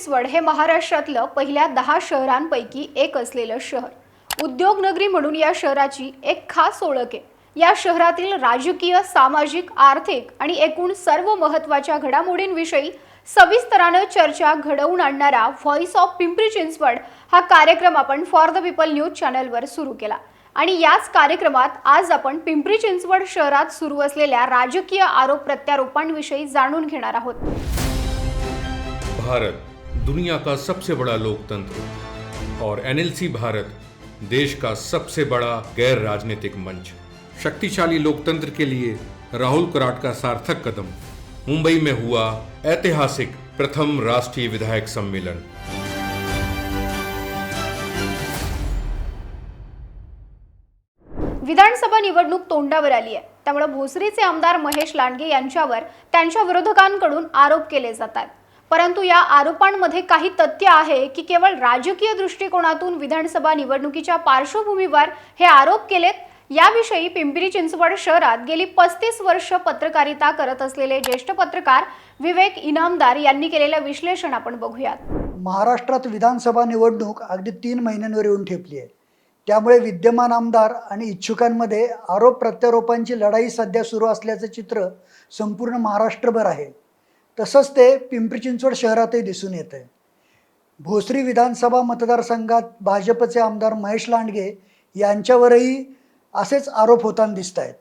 चिंचवड हे महाराष्ट्रातलं पहिल्या दहा शहरांपैकी एक असलेलं शहर. उद्योगनगरी म्हणून या शहराची एक खास ओळख आहे. या शहरातील राजकीय सामाजिक आर्थिक आणि एकूण सर्व महत्त्वाच्या घडामोडींविषयी सविस्तरानं चर्चा घडवून आणणारा व्हॉइस ऑफ पिंपरी चिंचवड हा कार्यक्रम आपण फॉर द पीपल न्यूज चॅनलवर सुरू केला. आणि याच कार्यक्रमात आज आपण पिंपरी चिंचवड शहरात सुरू असलेल्या राजकीय आरोप प्रत्यारोपांविषयी जाणून घेणार आहोत. भारत दुनिया का सबसे बड़ा लोकतंत्र और एनएलसी भारत देश का सबसे बड़ा गैर राजनीतिक मंच। शक्तिशाली लोकतंत्र के लिए राहुल कराट का सार्थक कदम। मुंबई में हुआ ऐतिहासिक प्रथम राष्ट्रीय विधायक सम्मेलन। विधानसभा निवडणूक तोंडावर आली आहे. त्यामुळे भोसरीचे आमदार महेश लांडगे यांच्यावर त्यांच्या विरोधकांकडून आरोप केले जातात परंतु या आरोपांमध्ये काही तथ्य आहे की केवळ राजकीय दृष्टिकोनातून विधानसभा निवडणुकीच्या पार्श्वभूमीवर हे आरोप केलेत. याविषयी पिंपरी चिंचवड शहरात गेली पस्तीस वर्ष पत्रकारिता करत असलेले ज्येष्ठ पत्रकार विवेक इनामदार यांनी केलेलं विश्लेषण आपण बघूयात. महाराष्ट्रात विधानसभा निवडणूक अगदी तीन महिन्यांवर येऊन ठेपली आहे. त्यामुळे विद्यमान आमदार आणि इच्छुकांमध्ये आरोप प्रत्यारोपांची लढाई सध्या सुरू असल्याचं चित्र संपूर्ण महाराष्ट्रभर आहे. तसंच ते पिंपरी चिंचवड शहरातही दिसून येत आहे. भोसरी विधानसभा मतदारसंघात भाजपचे आमदार महेश लांडगे यांच्यावरही असेच आरोप होताना दिसत आहेत.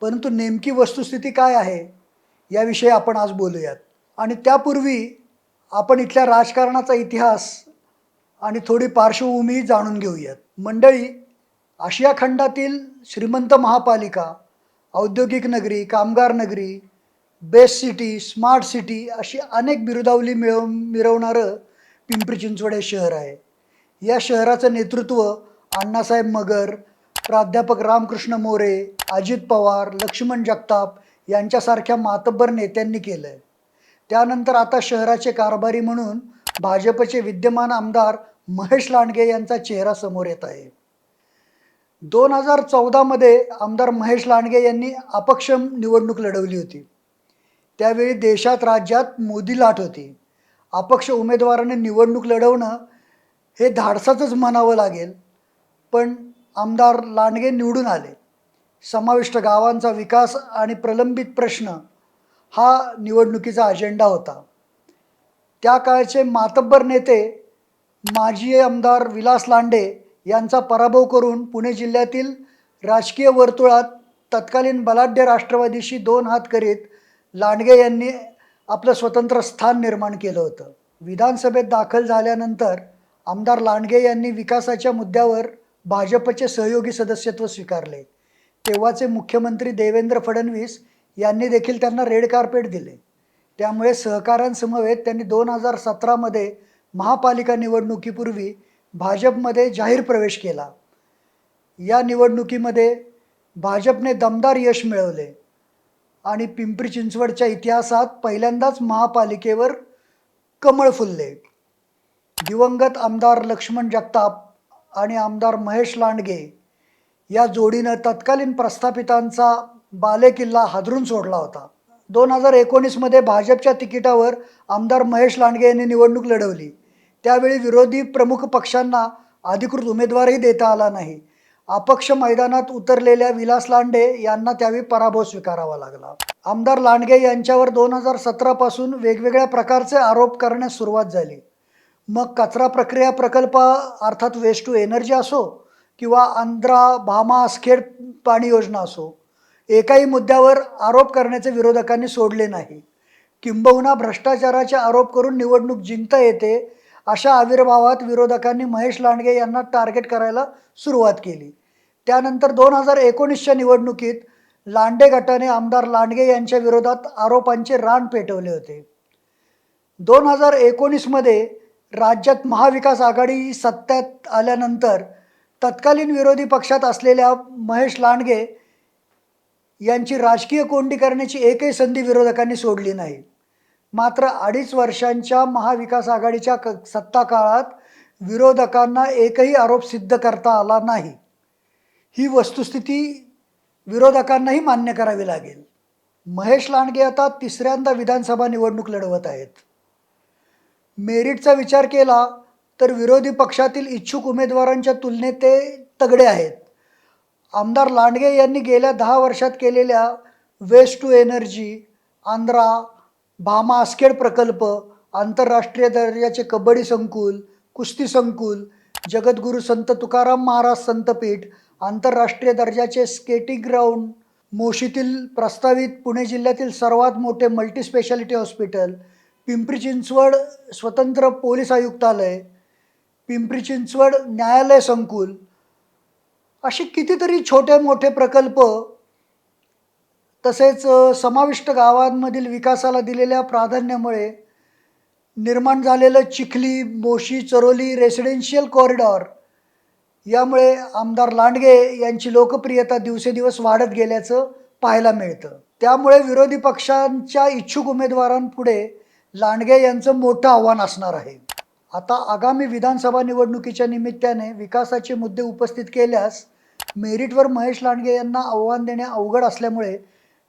परंतु नेमकी वस्तुस्थिती काय आहे याविषयी आपण आज बोलूयात. आणि त्यापूर्वी आपण इथल्या राजकारणाचा इतिहास आणि थोडी पार्श्वभूमी जाणून घेऊयात. मंडळी आशिया खंडातील श्रीमंत महापालिका औद्योगिक नगरी कामगार नगरी बेस्ट सिटी स्मार्ट सिटी अशी अनेक बिरुदावली मिळव मिरवणारं पिंपरी चिंचवड हे शहर आहे. या शहराचं नेतृत्व अण्णासाहेब मगर प्राध्यापक रामकृष्ण मोरे अजित पवार लक्ष्मण जगताप यांच्यासारख्या मातब्बर नेत्यांनी केलं आहे त्यानंतर आता शहराचे कारभारी म्हणून भाजपचे विद्यमान आमदार महेश लांडगे यांचा चेहरा समोर येत आहे. दोन हजार चौदामध्ये आमदार महेश लांडगे यांनी अपक्ष निवडणूक लढवली होती. त्यावेळी देशात राज्यात मोदी लाट होती. अपक्ष उमेदवाराने निवडणूक लढवणं हे धाडसाचंच म्हणावं लागेल. पण आमदार लांडगे निवडून आले. समाविष्ट गावांचा विकास आणि प्रलंबित प्रश्न हा निवडणुकीचा अजेंडा होता. त्या काळचे मातब्बर नेते माजी आमदार विलास लांडे यांचा पराभव करून पुणे जिल्ह्यातील राजकीय वर्तुळात तत्कालीन बलाढ्य राष्ट्रवादीशी दोन हात करीत लांडगे यांनी आपलं स्वतंत्र स्थान निर्माण केलं होतं. विधानसभेत दाखल झाल्यानंतर आमदार लांडगे यांनी विकासाच्या मुद्द्यावर भाजपचे सहयोगी सदस्यत्व स्वीकारले. तेव्हाचे मुख्यमंत्री देवेंद्र फडणवीस यांनी देखील त्यांना रेड कार्पेट दिले. त्यामुळे सहकाऱ्यांसमवेत त्यांनी दोन हजार सतरामध्ये महापालिका निवडणुकीपूर्वी भाजपमध्ये जाहीर प्रवेश केला. या निवडणुकीमध्ये भाजपने दमदार यश मिळवले. आणि पिंपरी चिंचवडच्या इतिहासात पहिल्यांदाच महापालिकेवर कमळ फुलले. दिवंगत आमदार लक्ष्मण जगताप आणि आमदार महेश लांडगे या जोडीनं तत्कालीन प्रस्थापितांचा बालेकिल्ला हादरून सोडला होता. दोन हजार एकोणीसमध्ये भाजपच्या तिकिटावर आमदार महेश लांडगे यांनी निवडणूक लढवली. त्यावेळी विरोधी प्रमुख पक्षांना अधिकृत उमेदवारही देता आला नाही. अपक्ष मैदानात उतरलेल्या विलास लांडे यांना त्यावेळी पराभव स्वीकारावा लागला. आमदार लांडगे यांच्यावर दोन हजार सतरापासून वेगवेगळ्या प्रकारचे आरोप करण्यास सुरुवात झाली. मग कचरा प्रक्रिया प्रकल्प अर्थात वेस्ट टू एनर्जी असो किंवा आंध्रा भामा आसखेड पाणी योजना असो एकाही मुद्द्यावर आरोप करण्याचे विरोधकांनी सोडले नाही. किंबहुना भ्रष्टाचाराचे आरोप करून निवडणूक जिंकता येते अशा आविर्भावात विरोधकांनी महेश लांडगे यांना टार्गेट करायला सुरुवात केली. त्यानंतर दोन हजार एकोणीसच्या निवडणुकीत लांडे गटाने आमदार लांडगे यांच्या विरोधात आरोपांचे रान पेटवले होते. दोन हजार एकोणीसमध्ये राज्यात महाविकास आघाडी सत्त्यात आल्यानंतर तत्कालीन विरोधी पक्षात असलेल्या महेश लांडगे यांची राजकीय कोंडी करण्याची एकही संधी विरोधकांनी सोडली नाही. मात्र अडीच वर्षांच्या महाविकास आघाडीच्या क सत्ता काळात विरोधकांना एकही आरोप सिद्ध करता आला नाही. ही वस्तुस्थिती विरोधकांनाही मान्य करावी लागेल. महेश लांडगे आता तिसऱ्यांदा विधानसभा निवडणूक लढवत आहेत. मेरिटचा विचार केला तर विरोधी पक्षातील इच्छुक उमेदवारांच्या तुलनेत ते तगडे आहेत. आमदार लांडगे यांनी गेल्या दहा वर्षात केलेल्या waste to energy Andhra Bhama Askhed प्रकल्प आंतरराष्ट्रीय दर्जाचे कबड्डी संकुल कुस्ती संकुल जगद्गुरू संत तुकाराम महाराज संतपीठ आंतरराष्ट्रीय दर्जाचे स्केटिंग ग्राउंड मोशीतील प्रस्तावित पुणे जिल्ह्यातील सर्वात मोठे मल्टीस्पेशालिटी हॉस्पिटल पिंपरी चिंचवड स्वतंत्र पोलीस आयुक्तालय पिंपरी चिंचवड न्यायालय संकुल असे कितीतरी छोटे मोठे प्रकल्प तसेच समाविष्ट गावांमधील विकासाला दिलेल्या प्राधान्यामुळे निर्माण झालेलं चिखली मोशी चरोली रेसिडेन्शियल कॉरिडॉर यामुळे आमदार लांडगे यांची लोकप्रियता दिवसेदिवस वाढत गेल्याचं पाहायला मिळतं. त्यामुळे विरोधी पक्षांच्या इच्छुक उमेदवारांपुढे लांडगे यांचं मोठं आव्हान असणार आहे. आता आगामी विधानसभा निवडणुकीच्या निमित्ताने विकासाचे मुद्दे उपस्थित केल्यास मेरिटवर महेश लांडगे यांना आव्हान देणे अवघड असल्यामुळे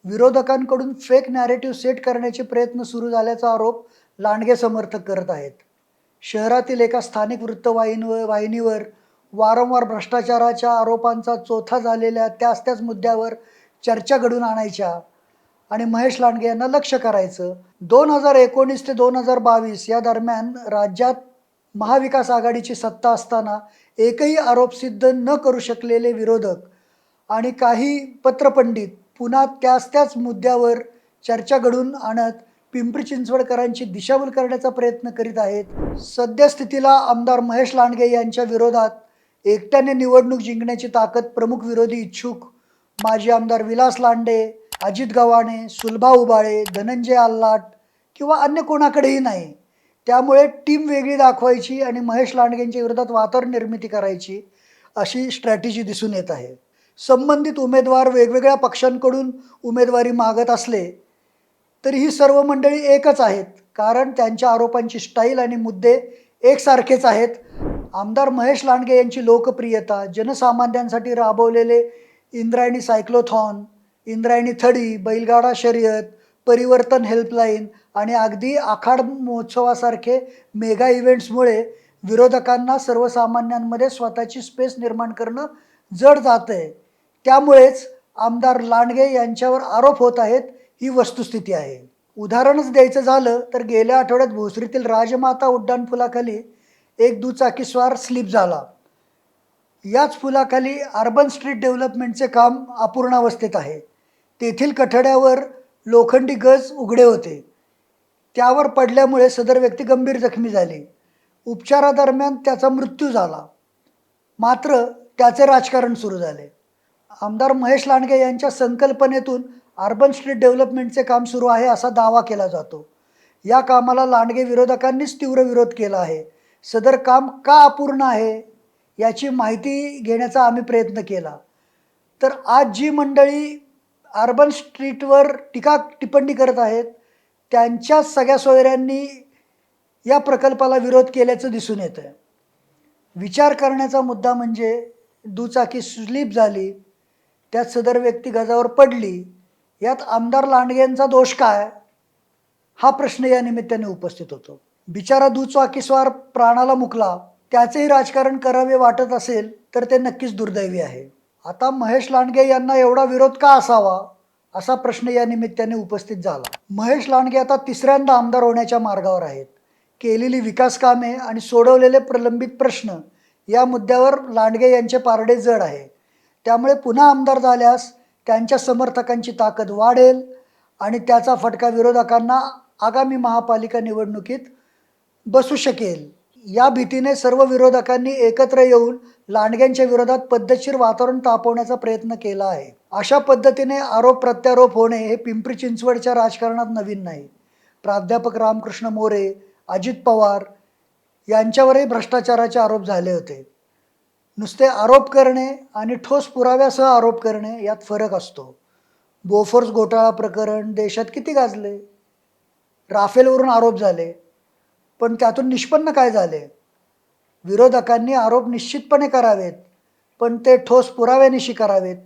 विरोधकांकडून फेक नॅरेटिव्ह सेट करण्याचे प्रयत्न सुरू झाल्याचा आरोप लांडगे समर्थक करत आहेत. शहरातील एका स्थानिक वृत्तवाहिनी वाहिनीवर वारंवार भ्रष्टाचाराच्या आरोपांचा चोथा झालेल्या त्याच त्याच मुद्द्यावर चर्चा घडून आणायच्या. आणि महेश लांडगे यांना लक्ष करायचं. दोन हजार एकोणीस ते दोन हजार बावीस या दरम्यान राज्यात महाविकास आघाडीची सत्ता असताना एकही आरोप सिद्ध न करू शकलेले विरोधक आणि काही पत्रपंडित पुन्हा त्याच त्याच मुद्द्यावर चर्चा घडून आणत पिंपरी चिंचवडकरांची दिशाभूल करण्याचा प्रयत्न करीत आहेत. सद्यस्थितीला आमदार महेश लांडगे यांच्या विरोधात एकट्याने निवडणूक जिंकण्याची ताकद प्रमुख विरोधी इच्छुक माजी आमदार विलास लांडे अजित गव्हाणे सुलभा उबाळे धनंजय आल्लाट किंवा अन्य कोणाकडेही नाही. त्यामुळे टीम वेगळी दाखवायची आणि महेश लांडगेंच्या विरोधात वातावरण निर्मिती करायची अशी स्ट्रॅटेजी दिसून येत आहे. संबंधित उमेदवार वेगवेगळ्या पक्षांकडून उमेदवारी मागत असले तरी ही सर्व मंडळी एकच आहेत कारण त्यांच्या आरोपांची स्टाईल आणि मुद्दे एकसारखेच आहेत. आमदार महेश लांडगे यांची लोकप्रियता जनसामान्यांसाठी राबवलेले इंद्रायणी सायक्लोथॉन इंद्रायणी थडी बैलगाडा शर्यत परिवर्तन हेल्पलाईन आणि अगदी आखाड महोत्सवासारखे मेगा इव्हेंट्समुळे विरोधकांना सर्वसामान्यांमध्ये स्वतःची स्पेस निर्माण करणं जड जातं आहे त्यामुळेच आमदार लांडगे यांच्यावर आरोप होत आहेत ही वस्तुस्थिती आहे. उदाहरणच द्यायचं झालं तर गेल्या आठवड्यात भोसरीतील राजमाता उड्डाणपुलाखाली एक दुचाकीस्वार स्लिप झाला. याच पुलाखाली अर्बन स्ट्रीट डेव्हलपमेंटचे काम अपूर्णावस्थेत आहे. तेथील कठड्यावर लोखंडी गज उघडे होते. त्यावर पडल्यामुळे सदर व्यक्ती गंभीर जखमी झाली. उपचारादरम्यान त्याचा मृत्यू झाला. मात्र त्याचे राजकारण सुरू झाले. आमदार महेश लांडगे यांच्या संकल्पनेतून अर्बन स्ट्रीट डेव्हलपमेंटचे काम सुरू आहे असा दावा केला जातो. या कामाला लांडगे विरोधकांनीच तीव्र विरोध केला आहे. सदर काम का अपूर्ण आहे याची माहिती घेण्याचा आम्ही प्रयत्न केला. तर आज जी मंडळी अर्बन स्ट्रीटवर टीका टिप्पणी करत आहेत त्यांच्या सगळ्या सोयऱ्यांनी या प्रकल्पाला विरोध केल्याचं दिसून येतं आहे विचार करण्याचा मुद्दा म्हणजे दुचाकी स्लीप झाली त्यात सदर व्यक्ती गजावर पडली यात आमदार लांडगेंचा दोष काय? हा प्रश्न या निमित्ताने उपस्थित होतो. बिचारा दुचाकीस्वार प्राणाला मुकला त्याचेही राजकारण करावे वाटत असेल तर ते नक्कीच दुर्दैवी आहे. आता महेश लांडगे यांना एवढा विरोध का असावा? असा प्रश्न या निमित्ताने उपस्थित झाला. महेश लांडगे आता तिसऱ्यांदा आमदार होण्याच्या मार्गावर आहेत. केलेली विकास कामे आणि सोडवलेले प्रलंबित प्रश्न या मुद्द्यावर लांडगे यांचे पारडे जड आहे. त्यामुळे पुन्हा आमदार झाल्यास त्यांच्या समर्थकांची ताकद वाढेल आणि त्याचा फटका विरोधकांना आगामी महापालिका निवडणुकीत बसू शकेल. या भीतीने सर्व विरोधकांनी एकत्र येऊन लांडग्यांच्या विरोधात पद्धतशीर वातावरण तापवण्याचा प्रयत्न केला आहे. अशा पद्धतीने आरोप प्रत्यारोप होणे हे पिंपरी चिंचवडच्या राजकारणात नवीन नाही. प्राध्यापक रामकृष्ण मोरे अजित पवार यांच्यावरही भ्रष्टाचाराचे आरोप झाले होते. नुसते आरोप करणे आणि ठोस पुराव्यासह आरोप करणे यात फरक असतो. बोफोर्स घोटाळा प्रकरण देशात किती गाजले? राफेलवरून आरोप झाले. पण त्यातून निष्पन्न काय झाले? विरोधकांनी आरोप निश्चितपणे करावेत पण ते ठोस पुराव्यानिशी करावेत.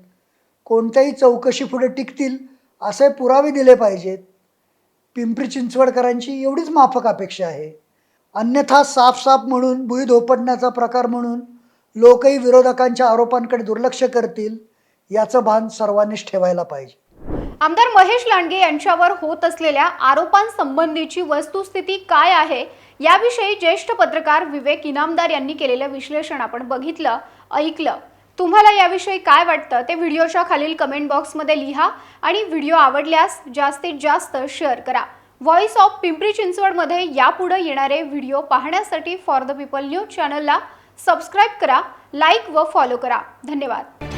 कोणत्याही चौकशी पुढे टिकतील असे पुरावे दिले पाहिजेत. पिंपरी चिंचवडकरांची एवढीच माफक अपेक्षा आहे. अन्यथा साफ साफ म्हणून भुई धोपटण्याचा प्रकार म्हणून लोकही विरोधकांच्या आरोपांकडे दुर्लक्ष करतील याचं भान सर्वांनीच ठेवायला पाहिजे. आमदार महेश लांडगे यांच्यावर होत असलेल्या आरोपांसंबंधीची वस्तुस्थिती काय आहे याविषयी ज्येष्ठ पत्रकार विवेक इनामदार यांनी केलेलं विश्लेषण आपण बघितलं ऐकलं. तुम्हाला याविषयी काय वाटतं ते व्हिडिओच्या खालील कमेंट बॉक्समध्ये लिहा आणि व्हिडिओ आवडल्यास जास्तीत जास्त शेअर करा. व्हॉइस ऑफ पिंपरी चिंचवडमध्ये यापुढे येणारे व्हिडिओ पाहण्यासाठी फॉर द पीपल न्यूज चॅनलला सबस्क्राईब करा लाईक व फॉलो करा. धन्यवाद.